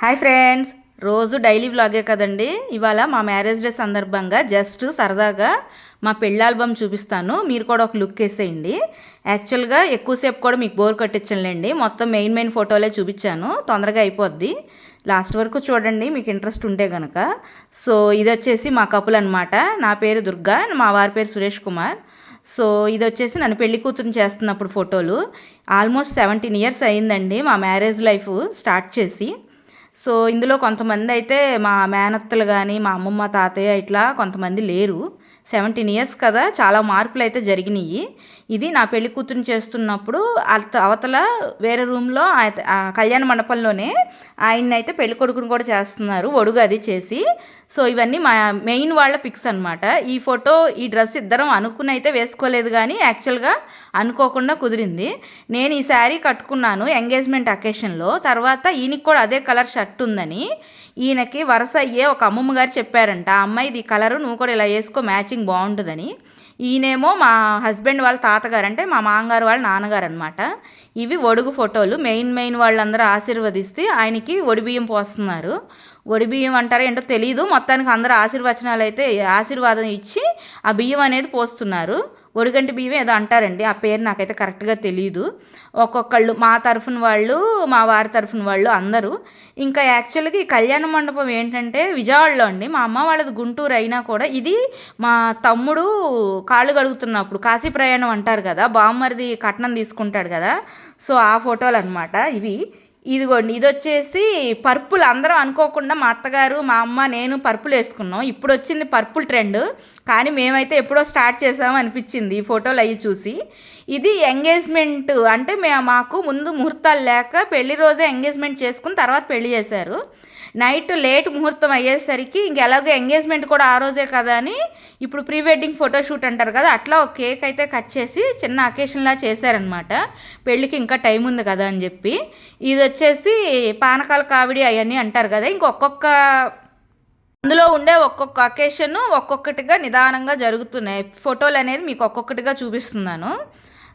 Hi friends. రోజు daily వ్లాగే కదండి. ఇవాళ మా మ్యారేజ్ డే సందర్భంగా జస్ట్ సరదాగా మా పెళ్ళి ఆల్బమ్ చూపిస్తాను. మీరు కూడా ఒక లుక్ వేసేయండి. యాక్చువల్గా ఎక్కువసేపు కూడా మీకు బోర్ కట్టించండి మొత్తం మెయిన్ మెయిన్ ఫోటోలే చూపించాను. తొందరగా అయిపోద్ది. లాస్ట్ వరకు చూడండి మీకు ఇంట్రెస్ట్ ఉంటే కనుక సో ఇది వచ్చేసి మా కపుల్ అనమాట నా పేరు దుర్గా మా వారి పేరు సురేష్ కుమార్. సో ఇది వచ్చేసి నన్ను పెళ్ళి కూతురు చేస్తున్నప్పుడు ఫోటోలు. ఆల్మోస్ట్ సెవెంటీన్ ఇయర్స్ అయిందండి మా మ్యారేజ్ లైఫ్ స్టార్ట్ చేసి. సో ఇందులో కొంతమంది అయితే మా మేనత్తలు కానీ మా అమ్మమ్మ తాతయ్య ఇట్లా కొంతమంది లేరు. సెవెంటీన్ ఇయర్స్ కదా చాలా మార్పులు అయితే జరిగినాయి ఇది నా పెళ్ళి కూతురుని చేస్తున్నప్పుడు అత అవతల వేరే రూమ్లో కళ్యాణ మండపంలోనే ఆయన్ని అయితే పెళ్ళి కొడుకుని కూడా చేస్తున్నారు ఒడుగు అది చేసి. సో ఇవన్నీ మా మెయిన్ వాళ్ళ పిక్స్ అనమాట ఈ ఫోటో ఈ డ్రెస్ ఇద్దరం అనుకుని అయితే వేసుకోలేదు కానీ యాక్చువల్గా అనుకోకుండా కుదిరింది. నేను ఈ శారీ కట్టుకున్నాను ఎంగేజ్మెంట్ అకేషన్లో. తర్వాత ఈయనకి కూడా అదే కలర్ షర్ట్ ఉందని ఈయనకి వరుస అయ్యే ఒక అమ్మమ్మ గారు చెప్పారంట ఆ అమ్మాయి ఇది కలరు నువ్వు కూడా ఇలా వేసుకో మ్యాచింగ్ బాగుంటుందని. ఈయనేమో మా హస్బెండ్ వాళ్ళ తాతగారు అంటే మా మామగారు వాళ్ళ నాన్నగారు అనమాట ఇవి ఒడుగు ఫోటోలు మెయిన్ మెయిన్ వాళ్ళందరూ ఆశీర్వదిస్తే ఆయనకి ఒడిబియ్యం పోస్తున్నారు. ఒడిబియ్యం అంటారో ఏంటో తెలియదు మొత్తానికి అందరూ ఆశీర్వచనాలు అయితే ఆశీర్వాదం ఇచ్చి ఆ బియ్యం అనేది పోస్తున్నారు. ఒరిగంటి బియ్యం ఏదో అంటారండి. ఆ పేరు నాకైతే కరెక్ట్గా తెలియదు ఒక్కొక్కళ్ళు మా తరఫున వాళ్ళు మా వారి తరఫున వాళ్ళు అందరూ. ఇంకా యాక్చువల్గా ఈ కళ్యాణ మండపం ఏంటంటే విజయవాడలో అండి. మా అమ్మ వాళ్ళది గుంటూరు అయినా కూడా ఇది మా తమ్ముడు కాళ్ళు కడుగుతున్నప్పుడు కాశీ ప్రయాణం అంటారు కదా బామ్మరిది కట్నం తీసుకుంటాడు కదా. సో ఆ ఫోటోలు అనమాట ఇవి. ఇదిగోండి ఇది వచ్చేసి పర్పుల్. అందరం అనుకోకుండా మా అత్తగారు మా అమ్మ నేను పర్పుల్ వేసుకున్నాం. ఇప్పుడు వచ్చింది పర్పుల్ ట్రెండ్. కానీ మేమైతే ఎప్పుడో స్టార్ట్ చేసాము అనిపించింది ఈ ఫోటోలు అవి చూసి. ఇది ఎంగేజ్మెంట్ అంటే మేము మాకు ముందు ముహూర్తాలు లేక పెళ్ళి రోజే ఎంగేజ్మెంట్ చేసుకుని తర్వాత పెళ్ళి చేశారు. నైట్ లేట్ ముహూర్తం అయ్యేసరికి ఇంక ఎలాగో ఎంగేజ్మెంట్ కూడా ఆ రోజే కదా అని ఇప్పుడు ప్రీ వెడ్డింగ్ ఫోటోషూట్ అంటారు కదా అట్లా ఒక కేక్ అయితే కట్ చేసి చిన్న అకేషన్లా చేశారనమాట పెళ్ళికి ఇంకా టైం ఉంది కదా అని చెప్పి. ఇది వచ్చేసి పానకాల కావిడి అవన్నీ అంటారు కదా ఇంకొక్కొక్క అందులో ఉండే ఒక్కొక్క అకేషన్ ఒక్కొక్కటిగా నిదానంగా జరుగుతున్నాయి. ఫోటోలు అనేది మీకు ఒక్కొక్కటిగా చూపిస్తున్నాను.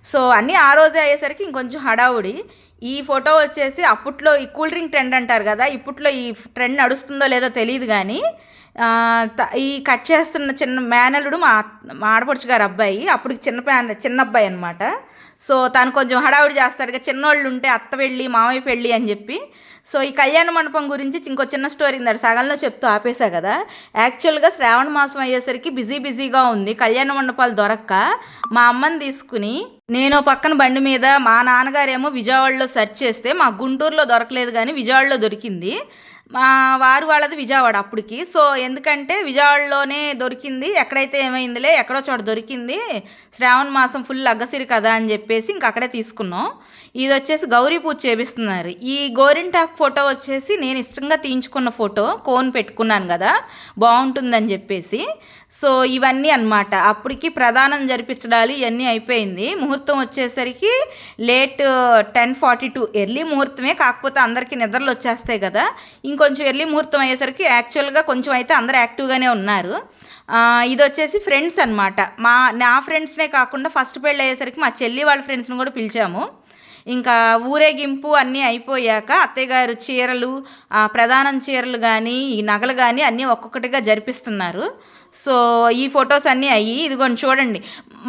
సో అన్నీ ఆ రోజే అయ్యేసరికి ఇంకొంచెం హడావుడి. ఈ ఫోటో వచ్చేసి అప్పట్లో ఈ కూల్ డ్రింక్ ట్రెండ్ అంటారు కదా ఇప్పట్లో ఈ ట్రెండ్ నడుస్తుందో లేదో తెలియదు కానీ ఈ కట్ చేస్తున్న చిన్న మేనలుడు మా మా ఆడపడుచు గారు అబ్బాయి అప్పుడు చిన్న చిన్న అబ్బాయి అనమాట సో తను కొంచెం హడావుడి చేస్తాడు కదా చిన్నోళ్ళు ఉంటే అత్త పెళ్ళి మామయ్య పెళ్ళి అని చెప్పి సో ఈ కళ్యాణ మండపం గురించి ఇంకో చిన్న స్టోరీ ఉందాడు సగంలో చెప్తూ ఆపేశా కదా. యాక్చువల్గా శ్రావణ మాసం అయ్యేసరికి బిజీ బిజీగా ఉంది. కళ్యాణ మండపాలు దొరక్క. మా అమ్మని తీసుకుని నేను పక్కన బండి మీద మా నాన్నగారేమో విజయవాడలో సెర్చ్ చేస్తే మా గుంటూరులో దొరకలేదు కానీ విజయవాడలో దొరికింది. మా వారు వాళ్ళది విజయవాడ అప్పటికి. సో ఎందుకంటే విజయవాడలోనే దొరికింది. ఎక్కడైతే ఏమైందిలే ఎక్కడో చోట దొరికింది. శ్రావణ మాసం ఫుల్ అగ్గసిరి కదా అని చెప్పేసి ఇంక అక్కడే తీసుకున్నాం. ఇది వచ్చేసి గౌరీ పూజ చేపిస్తున్నారు. ఈ గోరింటాక్ ఫోటో వచ్చేసి నేను ఇష్టంగా తీయించుకున్న ఫోటో కోన్ పెట్టుకున్నాను కదా బాగుంటుందని చెప్పేసి. సో ఇవన్నీ అనమాట అప్పటికి ప్రధానం జరిపించడాలి ఇవన్నీ అయిపోయింది. ముహూర్తం వచ్చేసరికి late ten forty too early ముహూర్తమే. కాకపోతే అందరికీ నిద్రలు వచ్చేస్తాయి కదా. ఇంకొంచెం ఎర్లీ ముహూర్తం అయ్యేసరికి యాక్చువల్గా కొంచెం అయితే అందరు యాక్టివ్గానే ఉన్నారు. ఇది వచ్చేసి ఫ్రెండ్స్ అనమాట మా నా ఫ్రెండ్స్నే కాకుండా ఫస్ట్ పెళ్ళి అయ్యేసరికి మా చెల్లి వాళ్ళ ఫ్రెండ్స్ని కూడా పిలిచాము. ఇంకా ఊరేగింపు అన్నీ అయిపోయాక అత్తయ్య గారు చీరలు ప్రధానం చీరలు కానీ ఈ నగలు కానీ అన్నీ ఒక్కొక్కటిగా జరిపిస్తున్నారు. సో ఈ ఫొటోస్ అన్నీ అయ్యి ఇదిగోండి చూడండి.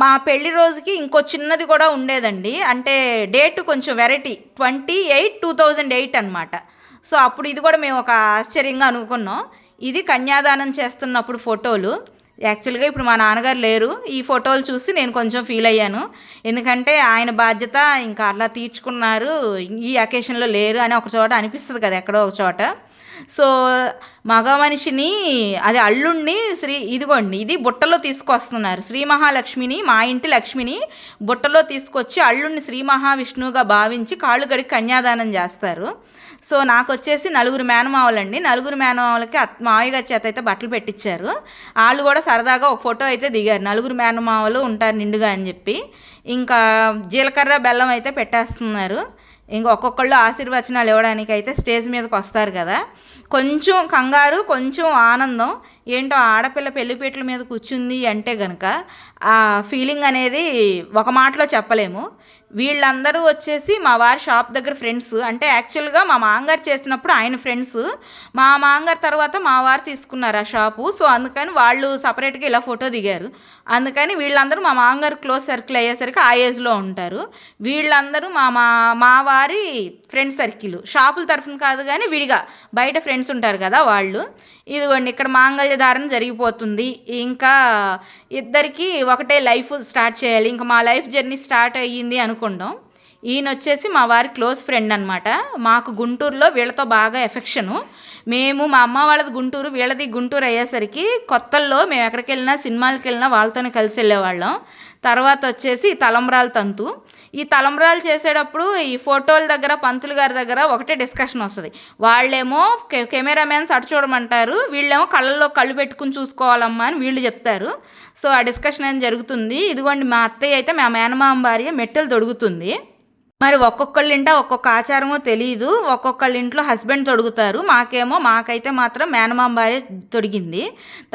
మా పెళ్ళి రోజుకి ఇంకో చిన్నది కూడా ఉండేదండి. అంటే డేట్ కొంచెం variety twenty eight two thousand eight అనమాట సో అప్పుడు ఇది కూడా మేము ఒక ఆశ్చర్యంగా అనుకున్నాం. ఇది కన్యాదానం చేస్తున్నప్పుడు ఫోటోలు. యాక్చువల్గా ఇప్పుడు మా నాన్నగారు లేరు. ఈ ఫోటోలు చూసి నేను కొంచెం ఫీల్ అయ్యాను. ఎందుకంటే ఆయన బాధ్యత ఇంకా అలా తీర్చుకున్నారు. ఈ అకేషన్లో లేరు అని ఒక చోట అనిపిస్తుంది కదా ఎక్కడో ఒక చోట. సో మగ మనిషిని అది అల్లుణ్ణి శ్రీ ఇదిగోండి ఇది బుట్టలో తీసుకొస్తున్నారు. శ్రీ మహాలక్ష్మిని మా ఇంటి లక్ష్మిని బుట్టలో తీసుకొచ్చి అల్లుణ్ణి శ్రీ మహావిష్ణువుగా భావించి కాళ్ళు గడికి కన్యాదానం చేస్తారు. సో నాకు వచ్చేసి నలుగురు మేనమావలండి. నలుగురు మేనమావలకి మావయ్య గారి చేత అయితే బట్టలు పెట్టించారు వాళ్ళు కూడా సరదాగా ఒక ఫోటో అయితే దిగారు. నలుగురు మేనమావులు ఉంటారు నిండుగా అని చెప్పి. ఇంకా జీలకర్ర బెల్లం అయితే పెట్టేస్తున్నారు. ఇంక ఒక్కొక్కళ్ళు ఆశీర్వచనాలు ఇవ్వడానికి అయితే స్టేజ్ మీదకి వస్తారు కదా. కొంచెం కంగారు కొంచెం ఆనందం. ఏంటో ఆడపిల్ల పెళ్ళిపీటల మీద కూర్చుంది అంటే గనక ఆ ఫీలింగ్ అనేది ఒక మాటలో చెప్పలేము. వీళ్ళందరూ వచ్చేసి మా వారి షాప్ దగ్గర ఫ్రెండ్స్ అంటే యాక్చువల్గా మా మామగారు చేసినప్పుడు ఆయన ఫ్రెండ్స్ మా మామగారు తర్వాత మా వారు తీసుకున్నారు ఆ షాపు సో అందుకని వాళ్ళు సపరేట్గా ఇలా ఫోటో దిగారు. అందుకని వీళ్ళందరూ మా మామగారు క్లోజ్ సర్కిల్ అయ్యేసరికి ఆ ఏజ్లో ఉంటారు. వీళ్ళందరూ మా మా మా వారి ఫ్రెండ్ సర్కిల్ షాపుల తరఫున కాదు కానీ విడిగా బయట ఫ్రెండ్స్ ఉంటారు కదా వాళ్ళు. ఇదిగోండి ఇక్కడ మాంగళ్య ధారణ జరిగిపోతుంది. ఇంకా ఇద్దరికి ఒకటే లైఫ్ స్టార్ట్ చేయాలి. ఇంకా మా లైఫ్ జర్నీ స్టార్ట్ అయ్యింది అనుకుందాం. ఈయన వచ్చేసి మా వారి క్లోజ్ ఫ్రెండ్ అనమాట మాకు గుంటూరులో వీళ్ళతో బాగా ఎఫెక్షను. మేము మా అమ్మ వాళ్ళది గుంటూరు వీళ్ళది గుంటూరు అయ్యేసరికి కొత్తల్లో మేము ఎక్కడికి వెళ్ళినా సినిమాలకు వెళ్ళినా వాళ్ళతోనే కలిసి వెళ్ళేవాళ్ళం. తర్వాత వచ్చేసి తలంబ్రాల తంతు. ఈ తలంబ్రాలు చేసేటప్పుడు ఈ ఫోటోల దగ్గర పంతులు గారి దగ్గర ఒకటే డిస్కషన్ వస్తుంది. వాళ్ళేమో కె కెమెరామెన్స్ అటు చూడమంటారు వీళ్ళేమో కళ్ళల్లో కళ్ళు పెట్టుకుని చూసుకోవాలమ్మా అని వీళ్ళు చెప్తారు. సో ఆ డిస్కషన్ అనేది జరుగుతుంది? ఇదిగోండి మా అత్తయ్య అయితే మా మేనమామ భార్య మెట్టెలు తొడుగుతుంది. మరి ఒక్కొక్కళ్ళ ఇంట ఒక్కొక్క ఆచారమో తెలియదు ఒక్కొక్కళ్ళ ఇంట్లో హస్బెండ్ తొడుగుతారు. మాకేమో మాకైతే మాత్రం మేనమామ భార్య తొడిగింది.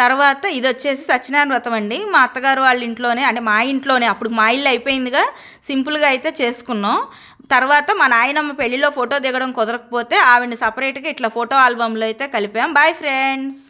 తర్వాత ఇది వచ్చేసి సత్యనారాయణ వ్రతం అండి. మా అత్తగారు వాళ్ళ ఇంట్లోనే అంటే మా ఇంట్లోనే అప్పుడు మా ఇల్లు అయిపోయిందిగా సింపుల్గా అయితే చేసుకున్నాం. తర్వాత మా నాయనమ్మ పెళ్ళిలో ఫోటో దిగడం కుదరకపోతే ఆవిడని సపరేట్గా ఇట్లా ఫోటో ఆల్బంలో అయితే కలిపాం. Bye friends